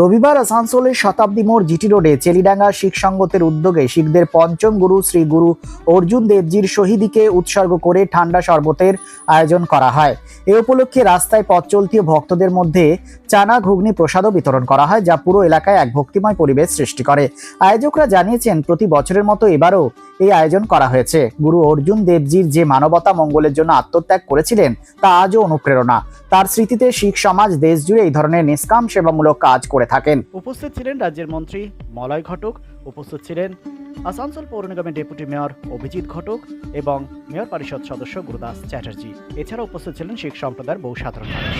রবিবার আসানসোলের শতাব্দী মোড় জিটি রোডে চেলিডাঙ্গা শিখ সঙ্গতের উদ্যোগে শিখদের পঞ্চম গুরু শ্রী গুরু অর্জুন দেবজির শহীদীকে উৎসর্গ করে ঠান্ডা শরবতের আয়োজন করা হয়। এ উপলক্ষে রাস্তায় পথ চলতি ভক্তদের মধ্যে চানা ঘুগনি প্রসাদও বিতরণ করা হয়, যা পুরো এলাকায় এক ভক্তিময় পরিবেশ সৃষ্টি করে। আয়োজকরা জানিয়েছেন, প্রতি বছরের মতো এবারও এই আয়োজন করা হয়েছে। গুরু অর্জুন দেবজির যে মানবতা মঙ্গলের জন্য আত্মত্যাগ করেছিলেন, তা আজও অনুপ্রেরণা। তার স্মৃতিতে শিখ সমাজ দেশ জুড়ে এই ধরনের নিষ্কাম সেবামূলক কাজ করে থাকেন। উপস্থিত ছিলেন রাজ্যের মন্ত্রী মলয় ঘটক, উপস্থিত ছিলেন আসানসোল পৌর নিগমের ডেপুটি মেয়র অভিজিৎ ঘটক এবং মেয়র পরিষদ সদস্য গুরুদাস চ্যাটার্জি। এছাড়া উপস্থিত ছিলেন শিখ সম্প্রদায়ের বহু সাধারণ মানুষ।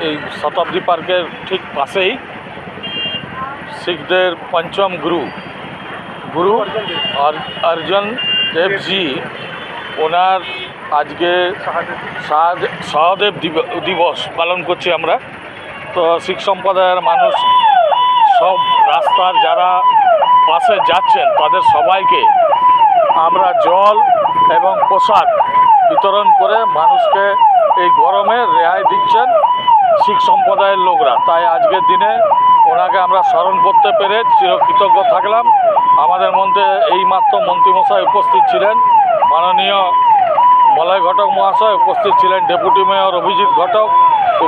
এই শতাব্দী পার্কের ঠিক পাশেই শিখদের পঞ্চম গুরু গুরু অর- অর্জুন দেবজি, ওনার আজকে সহদেব দিবস পালন করছি আমরা। তো শিখ সম্প্রদায়ের মানুষ রাস্তার যারা পাশে যাচ্ছেন, তাদের সবাইকে আমরা জল এবং পোশাক বিতরণ করে মানুষকে এই গরমে রেহাই দিচ্ছেন শিখ সম্প্রদায়ের লোকরা। তাই আজকের দিনে ওনাকে আমরা স্মরণ করতে পেরে চিরকৃতজ্ঞ থাকলাম। আমাদের মধ্যে এইমাত্র মন্ত্রীমশাই উপস্থিত ছিলেন। মাননীয় মলয় ঘটক মহাশয় উপস্থিত ছিলেন, ডেপুটি মেয়র অভিজিৎ ঘটক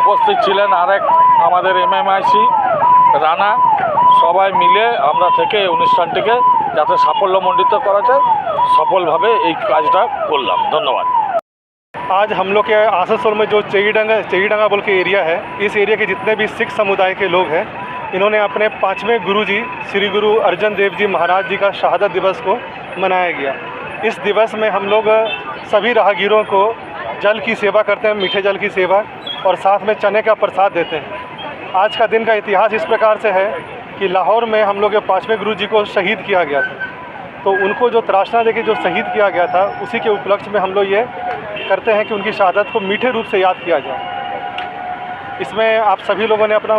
উপস্থিত ছিলেন, আরেক আমাদের এমএমআইসি রানা। সবাই মিলে আমরা থেকে এই অনুষ্ঠানটিকে যাতে সাফল্যমণ্ডিত করা যায় সফলভাবে এই কাজটা করলাম ধন্যবাদ आज हम लोग के आसनसोल में जो चेईडंगा चेईडंगा बोल के एरिया है इस एरिया के जितने भी सिख समुदाय के लोग हैं इन्होंने अपने पाँचवें गुरु जी श्री गुरु अर्जन देव जी महाराज जी का शहादत दिवस को मनाया गया इस दिवस में हम लोग सभी राहगीरों को जल की सेवा करते हैं मीठे जल की सेवा और साथ में चने का प्रसाद देते हैं आज का दिन का इतिहास इस प्रकार से है कि लाहौर में हम लोग के पाँचवें गुरु जी को शहीद किया गया था। तो उनको जो त्रासना देके जो शहीद किया गया था, उसी के उपलक्ष्य में हम लोग ये करते हैं कि उनकी शहादत को मीठे रूप से याद किया जाए। इसमें आप सभी लोगों ने अपना,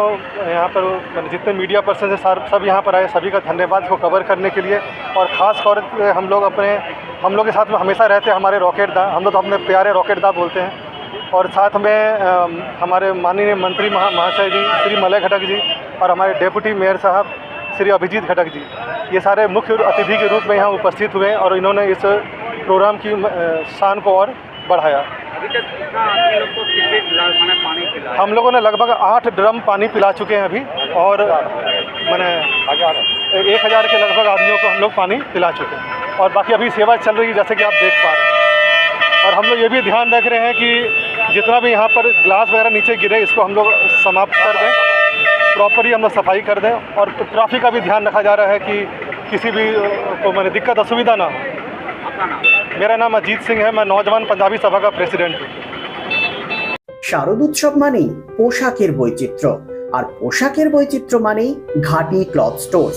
यहाँ पर जितने मीडिया पर्सन है सब यहाँ पर आए, सभी का धन्यवाद को कवर करने के लिए। और ख़ास तौर हम लोग अपने, हम लोग के साथ में हमेशा रहते हैं हमारे रॉकेट दा, हम लोग तो अपने प्यारे रॉकेट दा बोलते हैं। और साथ में हमारे माननीय मंत्री महा, महाशय जी, श्री मलय घटक जी और हमारे डेप्यूटी मेयर साहब, श्री अभिजीत घटक जी। ये सारे मुख्य अतिथि के रूप में यहाँ उपस्थित हुए और इन्होंने इस प्रोग्राम की शान को और बढ़ाया। हम लोगों ने लगभग आठ ड्रम पानी पिला चुके हैं अभी और मैंने एक हज़ार के लगभग आदमियों को हम लोग पानी पिला चुके हैं। और बाकी अभी सेवा चल रही है, जैसे कि आप देख पा रहे हैं। और हम लोग ये भी ध्यान रख रहे हैं कि जितना भी यहाँ पर ग्लास वगैरह नीचे गिरे इसको हम लोग समाप्त कर दें प्रॉपरली हम लोग सफाई कर दें और ट्रैफिक का भी ध्यान रखा जा रहा है कि किसी भी अ, को मैंने दिक्कत असुविधा ना हो आपका नाम मेरा नाम अजीत सिंह है मैं नौजवान पंजाबी सभा का प्रेसिडेंट हूँ শারদ উৎসব মানেই পোশাকের বৈচিত্র্য আর পোশাকের বৈচিত্র্য মানেই ঘাটি ক্লথ স্টোর্স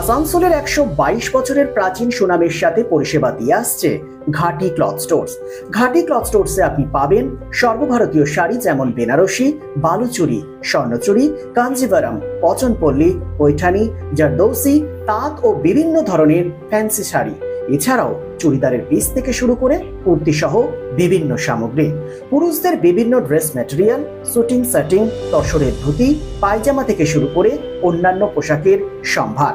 আসানসোলের একশো বাইশ বছরের প্রাচীন সুনামের সাথে পরিষেবা দিয়ে আসছে Ghati cloth stores. Ghati cloth স্টোর্সে আপনি পাবেন সর্বভারতীয় শাড়ি যেমন বেনারসি, বালুচুরি, স্বর্ণচুরি কাঞ্জিভারাম পচনপল্লী, পৈঠানি, জারদৌসি, তাঁত ও বিভিন্ন ধরনের ফ্যান্সি শাড়ি। এছাড়াও চুড়িদারের পিস থেকে শুরু করে কুর্তি সহ বিভিন্ন সামগ্রী। পুরুষদের বিভিন্ন ড্রেস ম্যাটেরিয়াল, শুটিং সেটিং, তসরের ধুতি, পায়জামা থেকে শুরু করে অন্যান্য পোশাকের সম্ভার।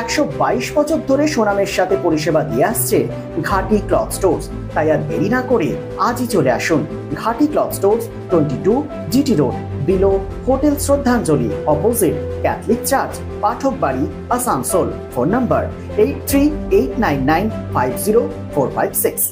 একশো বাইশ বছর ধরে সোনামের সাথে পরিষেবা দিয়ে আসছে ঘাটি ক্লথ স্টোর্স। তাই আর দেরি না করে আজই চলে আসুন Ghati cloth stores, twenty two GT road, below, hotel Shraddhanjali, opposite Catholic church Pathak Bari Asansol. Phone number eight three eight nine nine five zero four five six.